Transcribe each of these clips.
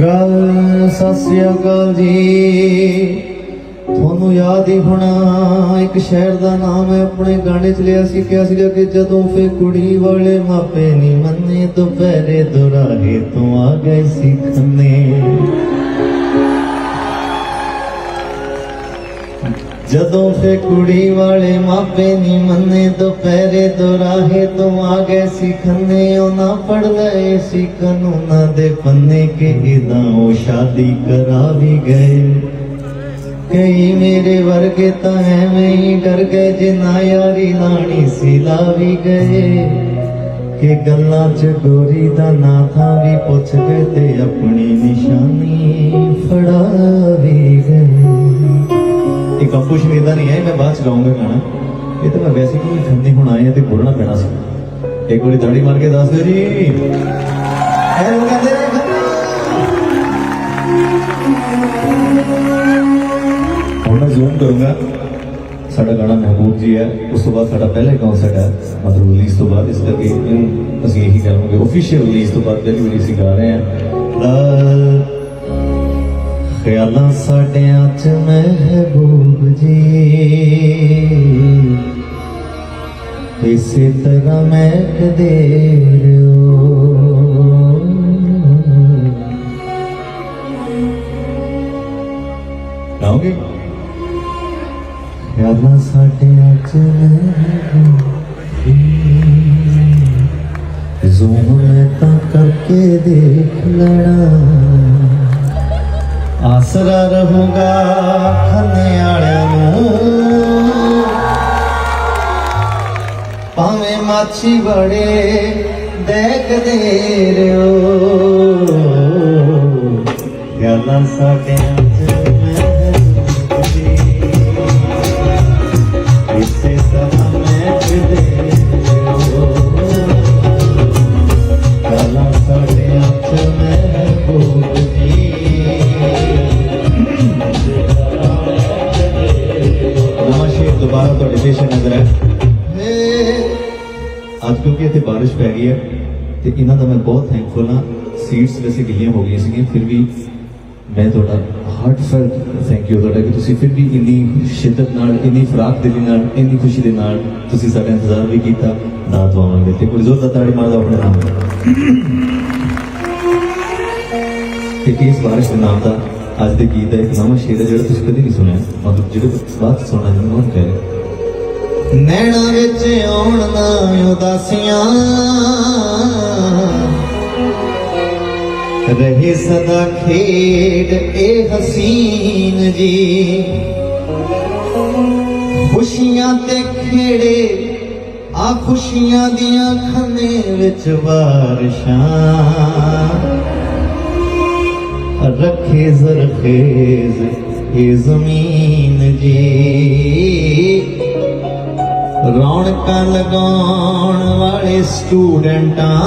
ਕੱਲ, ਸਤਿ ਸ੍ਰੀ ਅਕਾਲ ਜੀ। ਤੁਹਾਨੂੰ ਯਾਦ ਹੀ ਹੋਣਾ, ਇੱਕ ਸ਼ਹਿਰ ਦਾ ਨਾਮ ਹੈ, ਆਪਣੇ ਗਾਣੇ ਚ ਲਿਆ ਸੀ, ਕਿਹਾ ਸੀਗਾ ਕਿ ਜਦੋਂ ਫੇ ਕੁੜੀ ਵਾਲੇ ਮਾਪੇ ਨਹੀਂ ਮੰਨੇ, ਦੁਪਹਿਰੇ ਦੁਰਾਹੇ ਤੋਂ ਆ ਗਏ ਸੀ ਖੰਨੇ। ਜਦੋਂ ਫੇ ਕੁੜੀ ਵਾਲੇ ਮਾਪੇ ਨਹੀਂ ਮੰਨੇ, ਦੁਪਹਿਰੇ ਦੁਰਾਹੇ ਤੋਂ ਆ ਗਏ ਸੀ ਖੰਨੇ। ਉਹਨਾਂ ਪੜ ਲਏ ਸੀ ਕਾਨੂੰਨਾਂ ਦੇ ਪੰਨੇ ਕਿ ਇਦਾਂ ਉਹ ਸ਼ਾਦੀ ਕਰਾ ਵੀ ਗਏ। ਕਈ ਮੇਰੇ ਵਰਗੇ ਤਾਂ ਐਵੇਂ ਹੀ ਡਰ ਗਏ ਜੇ ਨਾ ਯਾਰੀ ਲਾਣੀ ਸੀ ਲਾ ਵੀ ਗਏ। ਕਿ ਗੱਲਾਂ ਚ ਗੋਰੀ ਦਾ ਨਾਂ ਥਾਂ ਵੀ ਪੁੱਛ ਗਏ ਤੇ ਆਪਣੀ ਨਿਸ਼ਾਨੀ ਫੜਾ ਵੀ ਗਏ। ਇਹ ਕੰਪੋਸ਼ ਨਹੀਂ ਹੈ, ਮੈਂ ਬਾਅਦ ਚ ਗਾਉਂਗਾ ਗਾਣਾ। ਇਹ ਤਾਂ ਮੈਂ ਵੈਸੇ ਕੋਈ ਖੰਨੇ ਹੁਣ ਆਏ ਤੇ ਬੋਲਣਾ ਪੈਣਾ ਸੀ। ਇੱਕ ਵਾਰੀ ਦਾੜੀ ਮਾਰ ਕੇ ਦੱਸ ਦਿਓ ਜੀ। ਹੈਲੋ ਕਹਿੰਦੇ ਨੇ ਹੁਣ ਮੈਂ ਜ਼ੂਮ ਕਰੂੰਗਾ। ਸਾਡਾ ਗਾਣਾ ਮਹਿਬੂਬ ਜੀ ਹੈ। ਉਸ ਤੋਂ ਬਾਅਦ ਸਾਡਾ ਪਹਿਲਾ ਕਨਸਰਟ ਹੈ। ਮਤਲਬ ਰਿਲੀਜ਼ ਤੋਂ ਬਾਅਦ ਇਸ ਕਰਕੇ ਇਹਨੂੰ ਅਸੀਂ ਇਹੀ ਕਰਾਂਗੇ ਆਫੀਸ਼ੀਅਲ ਰਿਲੀਜ਼ ਤੋਂ ਬਾਅਦ ਪਹਿਲੀ ਵਾਰੀ ਅਸੀਂ ਗਾ ਰਹੇ ਹਾਂ। ਖਿਆਲਾਂ ਸਾਡਿਆਂ ਚ ਮਹਿਬੂਬ ਜੀ। ਇਸੇ ਤਰ੍ਹਾਂ ਮੈਂ ਕਦੇ ਗਾਓਗੇ ਖਿਆਲਾਂ ਸਾਡਿਆਂ ਚ ਮਹਿਬੂਬ ਜੀ। ਜ਼ੂਮ ਮੈਂ ਤਾਂ ਕਰਕੇ ਦੇਖ ਲੈਣਾ। ਆਸਰਾ ਰਹੂਗਾ ਖੰਨੇ ਵਾਲਿਆਂ ਨੂੰ। ਭਾਵੇਂ ਮਾਛੀ ਬੜੇ ਦੇਖਦੇ ਰਿਓ ਗੱਲਾਂ ਸਾਡਿਆਂ ਦੁਬਾਰਾ ਤੁਹਾਡੇ ਪੇਸ਼ ਨਜ਼ਰ ਹੈ ਅੱਜ ਕਿਉਂਕਿ ਇੱਥੇ ਬਾਰਿਸ਼ ਪੈ ਗਈ ਹੈ ਤੇ ਇਹਨਾਂ ਦਾ ਮੈਂ ਬਹੁਤ ਥੈਂਕਫੁਲ ਹਾਂ ਸੀਟਸ ਵੈਸੇ ਗਿੱਲੀਆਂ ਹੋ ਗਈਆਂ ਸੀਗੀਆਂ ਫਿਰ ਵੀ ਮੈਂ ਤੁਹਾਡਾ ਹਾਰਟਫੈਲਟ ਥੈਂਕ ਯੂ ਤੁਹਾਡਾ ਕਿ ਤੁਸੀਂ ਫਿਰ ਵੀ ਇੰਨੀ ਸ਼ਿੱਦਤ ਨਾਲ ਇੰਨੀ ਫਰਾਕ ਦਿਲੀ ਨਾਲ ਇੰਨੀ ਖੁਸ਼ੀ ਦੇ ਨਾਲ ਤੁਸੀਂ ਸਾਡਾ ਇੰਤਜ਼ਾਰ ਵੀ ਕੀਤਾ ਨਾ ਦੁਆਵਾਂ ਦਿੱਤੇ ਕੋਈ ਜ਼ੋਰ ਦਾ ਤਾੜੀ ਮਾਰਦਾ ਆਪਣੇ ਨਾਮ ਤੇ ਇਸ ਬਾਰਿਸ਼ ਦੇ ਨਾਮ ਦਾ ਅੱਜ ਦੇ ਗੀਤ ਦਾ ਇੱਕ ਨਵਾਂ ਸ਼ੇਰ ਹੈ ਜਿਹੜਾ ਤੁਸੀਂ ਕਦੇ ਨਹੀਂ ਸੁਣਿਆ। ਮਤਲਬ ਜਿਹੜੇ ਬਾਤ ਸੁਣਨਾ ਨਹੀਂ ਉਹ ਕਹਿ ਰਹੇ ਨੈਣਾ ਵਿੱਚ ਆਉਣ ਨਾ ਉਦਾਸੀਆਂ। ਰਹੇ ਸਦਾ ਖੇਡ ਇਹ ਹਸੀਨ ਜੀ। ਖੁਸ਼ੀਆਂ ਤੇ ਖੇੜੇ, ਆ ਖੁਸ਼ੀਆਂ ਦੀਆਂ ਖੰਨੇ ਵਿੱਚ ਬਾਰਿਸ਼ਾਂ ਰੱਖੇ ਜ਼ਰਖੇਜ਼ ਇਹ ਜ਼ਮੀਨ ਜੀ। ਰੌਣਕਾਂ ਲਗਾਉਣ ਵਾਲੇ ਸਟੂਡੈਂਟਾਂ,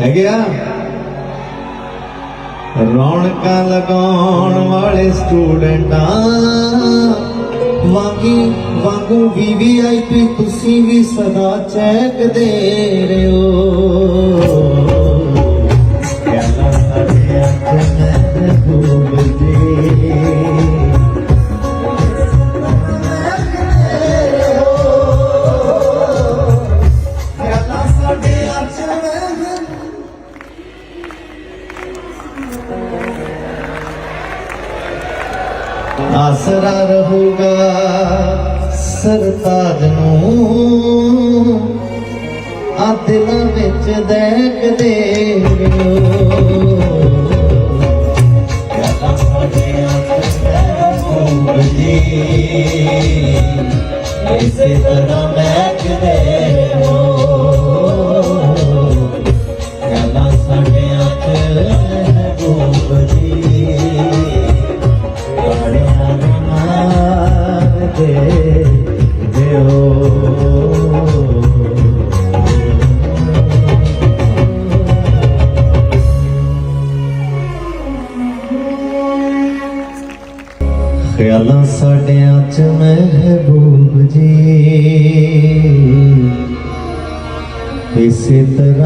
ਹੈ ਗਿਆ? ਰੌਣਕਾਂ ਲਗਾਉਣ ਵਾਲੇ ਸਟੂਡੈਂਟਾਂ ਵਾਂਗੀ ਵਾਂਗੂ ਵੀਵੀਆਈਪੀ ਤੁਸੀਂ ਵੀ ਸਦਾ ਚੈਕਦੇ ਰਹੋ ਆਸਰਾ ਰਹੂਗਾ ਸਰਤਾਜ ਨੂੰ। ਆ ਦਿਲਾਂ ਵਿੱਚ ਦੇਖਦੇ ਰਹੋ ਇਸੇ ਤਰ੍ਹਾਂ ਮੈਂ ਕਿਤੇ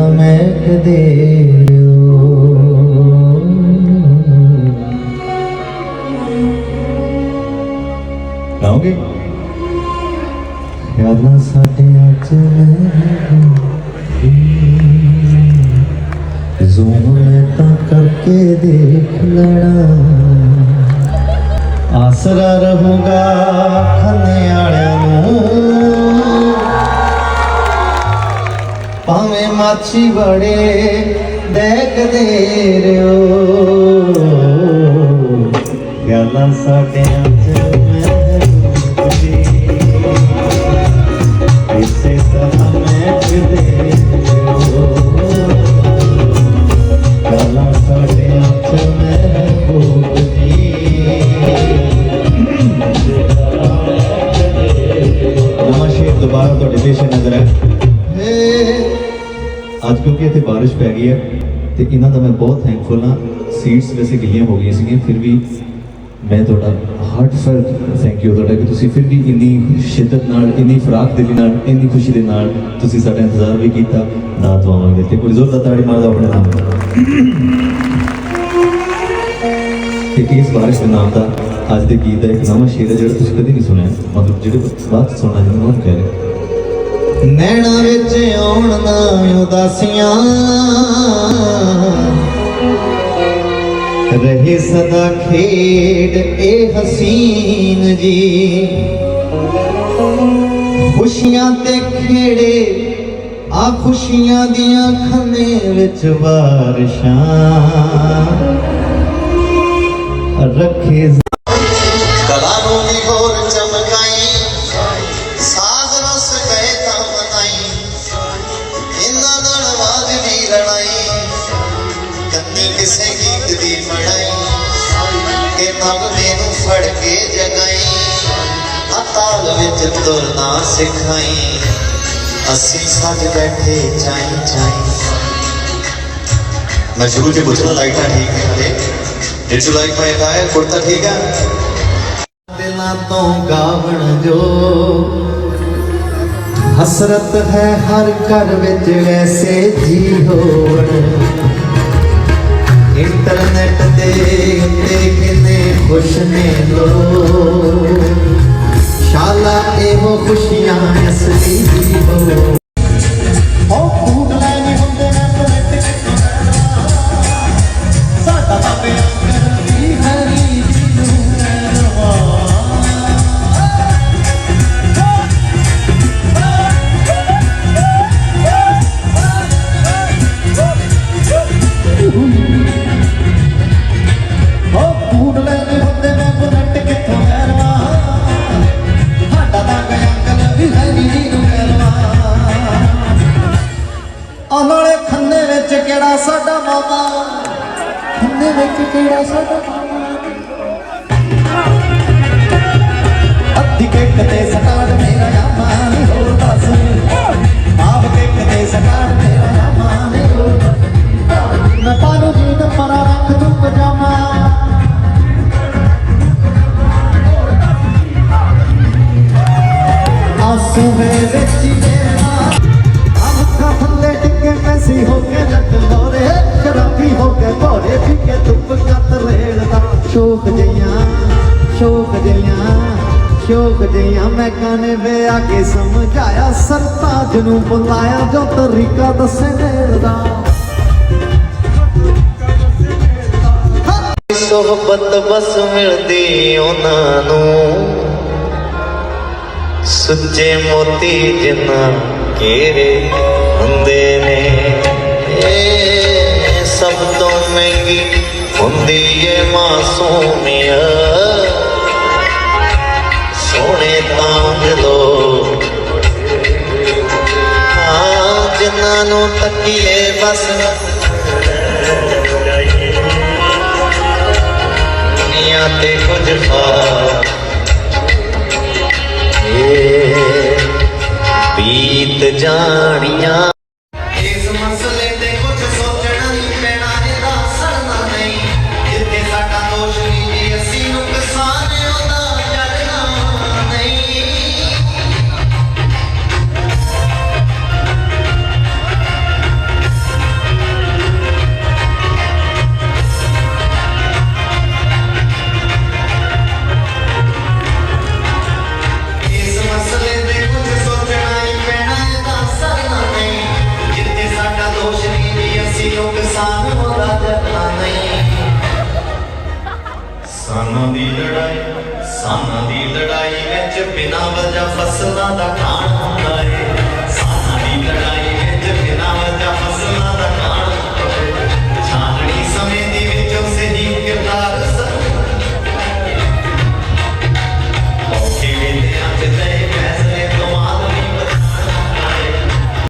ਇਸੇ ਮੈਂ ਕਦੇ ਗਾਓਗੇ ਯਾਦਾਂ ਸਾਡੀਆਂ ਚ ਜ਼ੂਮ ਮੈਂ ਤਾਂ ਕਰਕੇ ਦੇਖ ਲੈਣਾ। ਆਸਰਾ ਰਹੂਗਾ ਖੰਨੇ ਵਾਲਿਆਂ ਮਾਛੀ ਬੜੇ ਦੇਖਦੇ ਰਿਓ ਗੱਲਾਂ ਸਾਡਿਆਂ ਬਾਰਿਸ਼ ਪੈ ਗਈ ਹੈ ਤੇ ਇਹਨਾਂ ਦਾ ਮੈਂ ਬਹੁਤ ਥੈਂਕਫੁਲ ਹਾਂ ਸੀਟਸ ਵੈਸੇ ਗਿੱਲੀਆਂ ਹੋ ਗਈਆਂ ਸੀਗੀਆਂ ਫਿਰ ਵੀ ਮੈਂ ਤੁਹਾਡਾ ਹਾਰਟਫੈਲਟ ਥੈਂਕ ਯੂ ਤੁਹਾਡਾ ਕਿ ਤੁਸੀਂ ਫਿਰ ਵੀ ਇੰਨੀ ਸ਼ਿੱਦਤ ਨਾਲ ਇੰਨੀ ਫਰਾਕ ਦਿਲੀ ਨਾਲ ਇੰਨੀ ਖੁਸ਼ੀ ਦੇ ਨਾਲ ਤੁਸੀਂ ਸਾਡਾ ਇੰਤਜ਼ਾਰ ਵੀ ਕੀਤਾ ਨਾ ਦਵਾਵਾਂਗੇ ਤੇ ਕੋਈ ਜ਼ੋਰਦਾਰ ਤਾੜੀ ਮਾਰਦਾ ਆਪਣੇ ਨਾਮ ਤੇ ਇਸ ਬਾਰਿਸ਼ ਦੇ ਨਾਮ ਦਾ ਅੱਜ ਦੇ ਗੀਤ ਦਾ ਇੱਕ ਨਵਾਂ ਸ਼ੇਰ ਹੈ ਜਿਹੜਾ ਤੁਸੀਂ ਕਦੇ ਨਹੀਂ ਸੁਣਿਆ ਮਤਲਬ ਜਿਹੜੇ ਬਾਅਦ 'ਚ ਸੁਣਨਾ ਜਿਹਨੂੰ ਉਹ ਕਹਿ ਰਹੇ ਨੈਣਾ ਵਿੱਚ ਆਉਣ ਨਾ ਉਦਾਸੀਆਂ। ਰਹੇ ਸਦਾ ਖੇਡ ਇਹ ਹਸੀਨ ਜੀ। ਖੁਸ਼ੀਆਂ ਤੇ ਖੇੜੇ, ਆ ਖੁਸ਼ੀਆਂ ਦੀਆਂ ਖੰਨੇ ਵਿੱਚ ਬਾਰਿਸ਼ਾਂ ਰੱਖੇ ਕਿਸੇ ਗੀਤ ਦੀ ਬਣਾਈ। ਕਿ ਨਗਮੇ ਨੂੰ ਫੜ ਕੇ ਜਗਾਈ। ਆ ਵਿੱਚ ਤੁਰਨਾ ਸਿਖਾਈ। ਅਸੀਂ ਸੱਜ ਬੈਠੇ ਚਾਈ ਚਾਈ ਮੈਂ ਸ਼ੁਰੂ 'ਚ ਪੁੱਛਣਾ, ਲਾਈਟਾਂ ਠੀਕ ਨੇ ਹਲੇ? Did you like my kurta ਠੀਕ ਹੈ ਦਿਲਾਂ ਤੋਂ ਗਾਵਣ ਜੋ। ਹਸਰਤ ਹੈ ਹਰ ਘਰ ਵਿੱਚ ਵੈਸੇ ਜੀ ਹੋਣ। ਇੰਟਰਨੈਟ ਦੇ ਉੱਤੇ ਕਿੰਨੇ ਖੁਸ਼ ਨੇ ਲੋਕ ਸ਼ਾਲਾ ਇਹੋ ਖੁਸ਼ੀਆਂ ਸ਼ੋਕ ਜਈਆਂ ਮੈਂ ਕਾਨੇ ਵੇ ਆ ਕੇ ਸਮਝਾਇਆ, ਸਰਤਾਜ ਨੂੰ ਬੁਲਾਇਆ, ਜੋ ਤਰੀਕਾ ਦੱਸੇ ਨੇੜਦਾ। ਸੋਹਬਤ ਬਸ ਮਿਲਦੀ ਉਹਨਾਂ ਨੂੰ। ਸੁੱਚੇ ਮੋਤੀ ਜਿੰਨਾ ਘੇਰੇ ਹੁੰਦੇ ਨੇ। ਇਹ ਸਭ ਤੋਂ ਮਹਿੰਗੀ ਹੁੰਦੀ ਏ ਮਾਸੂਮੀਅਤ। ਜਿਨ੍ਹਾਂ ਤੱਕੀਏ ਬਸ। ਦੁਨੀਆ ਤੇ ਕੁਝ ਖਾਸ ਬੀਤ ਜਾਣੀਆਂ। ਲੜਾਈ ਵਿੱਚ ਬਿਨਾਂ ਵਜ੍ਹਾ ਫਸਲਾਂ ਦਾ ਖਾਣ